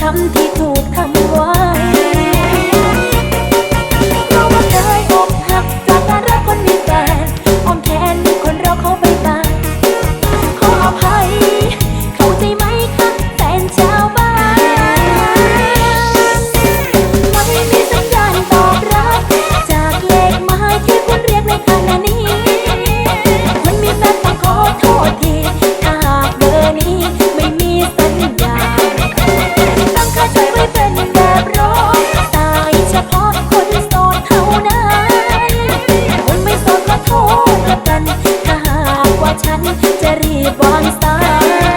ช้ำที่ถู จะรีบวางสาย